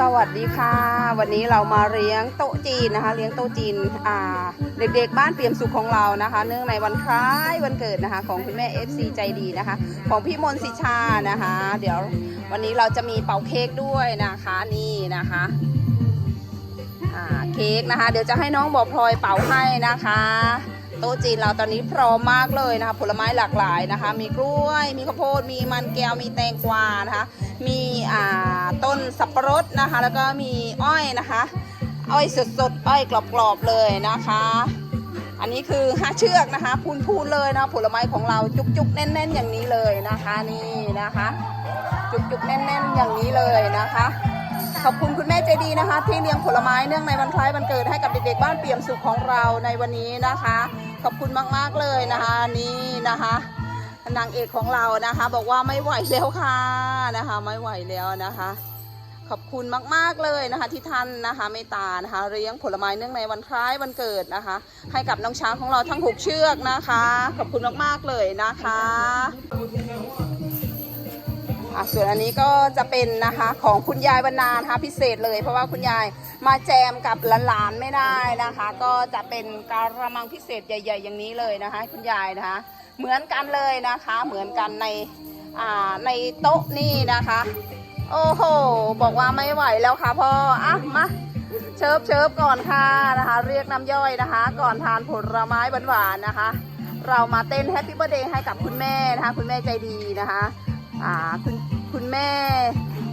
สวัสดีค่ะ วันนี้เรามาเลี้ยงโต๊ะจีนนะคะ เลี้ยงโต๊ะจีนอ่าเด็กๆบ้านเปี่ยมสุขของเรานะคะ เนื่องในวันคล้ายวันเกิดนะคะ ของคุณแม่ FC ใจดีนะคะ ของพี่มนสิชานะคะ เดี๋ยววันนี้เราจะมีเป่าเค้กด้วยนะคะนี่นะคะอ่าเค้กนะคะ เดี๋ยวจะให้น้องบอกพลอยเป่าให้นะคะโต๊ะจีนเราตอนนี้พร้อมมากเลยนะคะ ผลไม้หลากหลายนะคะ มีกล้วย มีข้าวโพด มีมันแก้ว มีแตงกวานะคะ มีอ่าต้นสับปะรดนะคะ แล้วก็มีอ้อยนะคะอ้อยสดๆอ้อยกรอบๆเลยนะคะ อันนี้คือห้าเชือกนะคะพูนๆเลยนะผลไม้ของเราจุกๆแน่น ๆ อย่างนี้เลยนะคะนี่นะคะ จุกๆแน่น ๆ อย่างนี้เลยนะคะขอบคุณคุณแม่ใจดีนะคะ ที่เลี้ยงผลไม้เนื่องในวันคล้ายวันเกิดให้กับเด็กๆบ้านเปี่ยมสุขของเราในวันนี้นะคะ ขอบคุณมากๆเลยนะคะนี่นะคะ นางเอกของเรานะคะ บอกว่าไม่ไหวแล้วค่ะนะคะ ไม่ไหวแล้วนะคะ ขอบคุณมากๆเลยนะคะ ที่ท่านนะคะเมตตานะคะเลี้ยงผลไม้เนื่องในวันคล้ายวันเกิดนะคะ ให้กับน้องช้างของเราทั้งหกเชือกนะคะ ขอบคุณมากๆเลยนะคะส่วนอันนี้ก็จะเป็นนะคะของคุณยายบรรณานะคะพิเศษเลย เพราะว่าคุณยายมาแจมกับหลานๆไม่ได้นะคะ ก็จะเป็นการะมังพิเศษใหญ่ ๆ อย่างนี้เลยนะคะคุณยายนะคะ เหมือนกันเลยนะคะ เหมือนกันในอ่าในโต๊ะนี่นะคะ โอ้โห บอกว่าไม่ไหวแล้วค่ะพ่ออะมาเชิบเชิบก่อนค่ะนะคะ เรียกน้ำย่อยนะคะ ก่อนทานผลไม้หวานๆนะคะ เรามาเต้นแฮปปี้เบ t ร์เดย์ให้กับคุณแม่นะคะ คุณแม่ใจดีนะคะอ่าคุณคุณแม่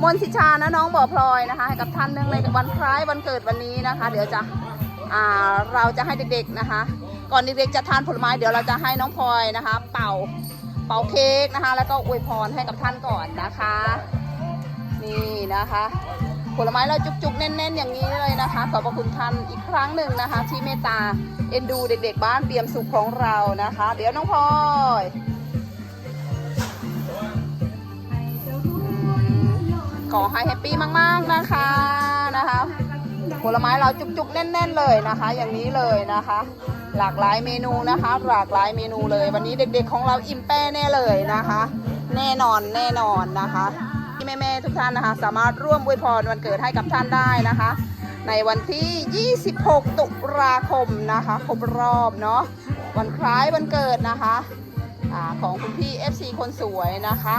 มนทิชานะน้องบ่อพลอยนะคะให้กับท่านเนื่องในวันคล้ายวันเกิดวันนี้นะคะ เดี๋ยวจะอ่าเราจะให้เด็กๆนะคะ ก่อนเด็กๆจะทานผลไม้เดี๋ยวเราจะให้น้องพลอยนะคะ เป่าเป่าเค้กนะคะ แล้วก็อวยพรให้กับท่านก่อนนะคะ นี่นะคะ ผลไม้เราจุกๆแน่นๆ อย่างนี้เลยนะคะ ขอบพระคุณท่านอีกครั้งหนึ่งนะคะ ที่เมตตาเอ็นดูเด็ก ๆ บ้านเปี่ยมสุขของเรานะคะ เดี๋ยวน้องพลอยขอให้แฮปปี้มากๆนะคะนะคะผลไม้เราจุกๆแน่น ๆ เลยนะคะ อย่างนี้เลยนะคะ หลากหลายเมนูนะคะ หลากหลายเมนูเลย วันนี้เด็กๆของเราอิ่มแป้แน่เลยนะคะ แน่นอนแน่นอนนะคะที่แม่ๆทุกท่านนะคะ สามารถร่วมอวยพรวันเกิดให้กับท่านได้นะคะ ในวันที่ 26 ตุลาคมนะคะครบรอบเนาะวันคล้ายวันเกิดนะคะอของคุณพี่ FC คนสวยนะคะ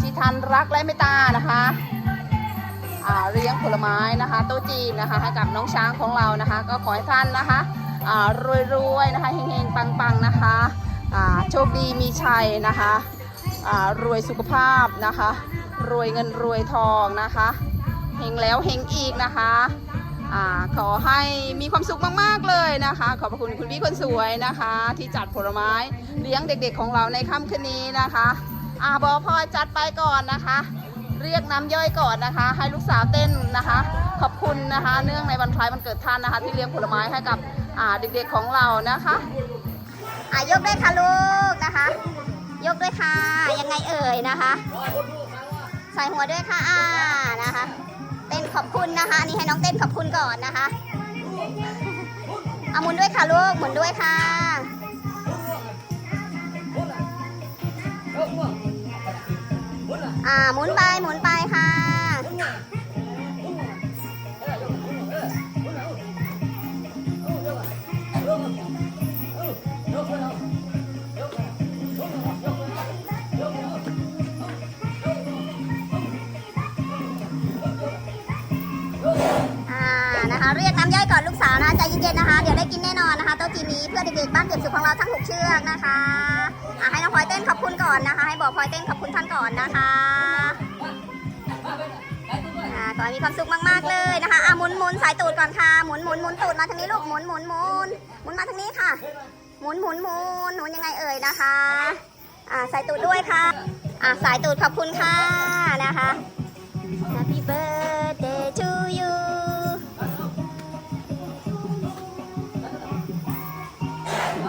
ที่ท่านรักและเมตตานะคะ เลี้ยงผลไม้นะคะโต๊ะจีนนะคะให้กับน้องช้างของเรานะคะ ก็ขอให้ท่านนะคะรวยๆนะคะเฮงๆปังๆนะคะโชคดีมีชัยนะคะรวยสุขภาพนะคะ รวยเงินรวยทองนะคะเฮงแล้วเฮงอีกนะคะอ่าขอให้มีความสุขมากๆเลยนะคะ ขอบพระคุณคุณพี่คนสวยนะคะ ที่จัดผลไม้เลี้ยงเด็กๆของเราในค่ำคืนนี้นะคะอ่าบอพอจัดไปก่อนนะคะ เรียกน้ำย่อยก่อนนะคะ ให้ลูกสาวเต้นนะคะ ขอบคุณนะคะ เนื่องในวันคล้ายวันเกิดท่านนะคะ ที่เลี้ยงผลไม้ให้กับเด็กๆของเรานะคะอะยกด้วยค่ะลูกนะคะ ยกด้วยค่ะยังไงเอ่ยนะคะใส่หัวด้วยค่ะอ่านะคะ เต้นขอบคุณนะคะนี่ให้น้องเต้นขอบคุณก่อนนะคะเอาหมุนด้วยค่ะลูกหมุนด้วยค่ะ อ่าหมุนไปหมุนไปค่ะ อ่านะคะ เรียกน้ำย่อยก่อนลูกสาวนะใจเย็นๆนะคะ เดี๋ยวได้กินแน่นอนนะคะโต๊ะจีนนี้เพื่อเด็กๆบ้านเก็บสุขของเราทั้งหกเชือกนะคะ อ่าให้น้องพลอยเต้นขอบคุณก่อนนะคะ ให้บอกพลอยเต้นขอบคุณท่านก่อนนะคะอ่าขอให้มีความสุขมากๆเลยนะคะอ่าหมุนหมุนสายตูดก่อนค่ะหมุนหมุนหมุนตูดมาทางนี้ลูกหมุนหมุนหมุนหมุนมาทางนี้ค่ะ หมุนหมุนหมุนหมุนยังไงเอ่ยนะคะอ่าสายตูดด้วยค่ะอ่าสายตูดขอบคุณค่ะนะคะ Happy birthday to you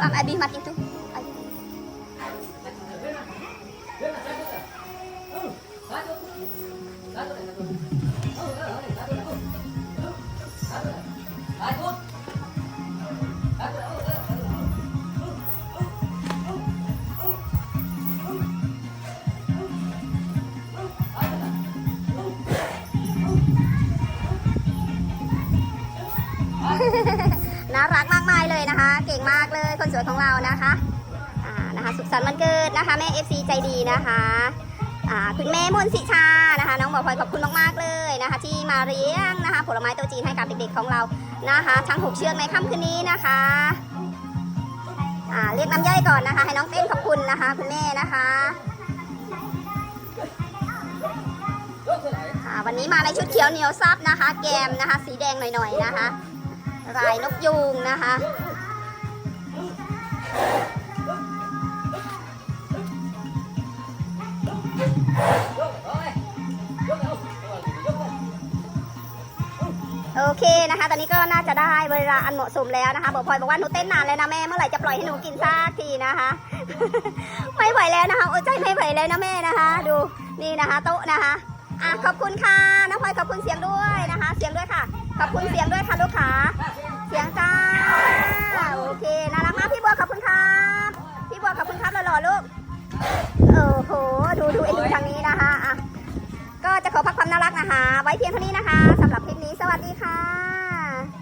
อะ Abi makin tuh. Abi. น่ารักมากมายเลยนะคะ เก่งมากเลยคนสวยของเรานะคะ อ่า นะคะ สุขสันต์วันเกิดนะคะ แม่เอฟซีใจดีนะคะ คุณแม่มนต์สิชานะคะ น้องบอกพลอยขอบคุณมากๆเลยนะคะ ที่มาเลี้ยงนะคะ ผลไม้โตัวจีนให้กับเด็กๆของเรานะคะ ทั้งหกเชือกในค่ำคืนนี้นะคะอ่าเรียกน้ำย่อยก่อนนะคะ ให้น้องเต้นขอบคุณนะคะ คุณแม่นะคะค่ะวันนี้มาในชุดเขียวเหนียวซับนะคะ แกมนะคะ สีแดงหน่อยๆนะคะลายนกยูงนะคะ โอเคนะคะ ตอนนี้ก็น่าจะได้เวลาอันเหมาะสมแล้วนะคะบอกพลอยบอกว่าหนูเต้นนานแล้วนะแม่เมื่อไหร่จะปล่อยให้หนูกินซากทีนะคะ ไม่ไหวแล้วนะคะโอ้ใจไม่ไหวแล้วนะแม่นะคะ ดูนี่นะคะ โต๊ะนะคะอะขอบคุณค่ะน้องพลอยขอบคุณเสียงด้วยนะคะ เสียงด้วยค่ะ ขอบคุณเสียงด้วยค่ะลูกค้าเสียงจ้าโอเคน่ารักมากพี่บัว นะคะ ไว้เพียงเท่านี้นะคะสำหรับคลิปนี้สวัสดีค่ะ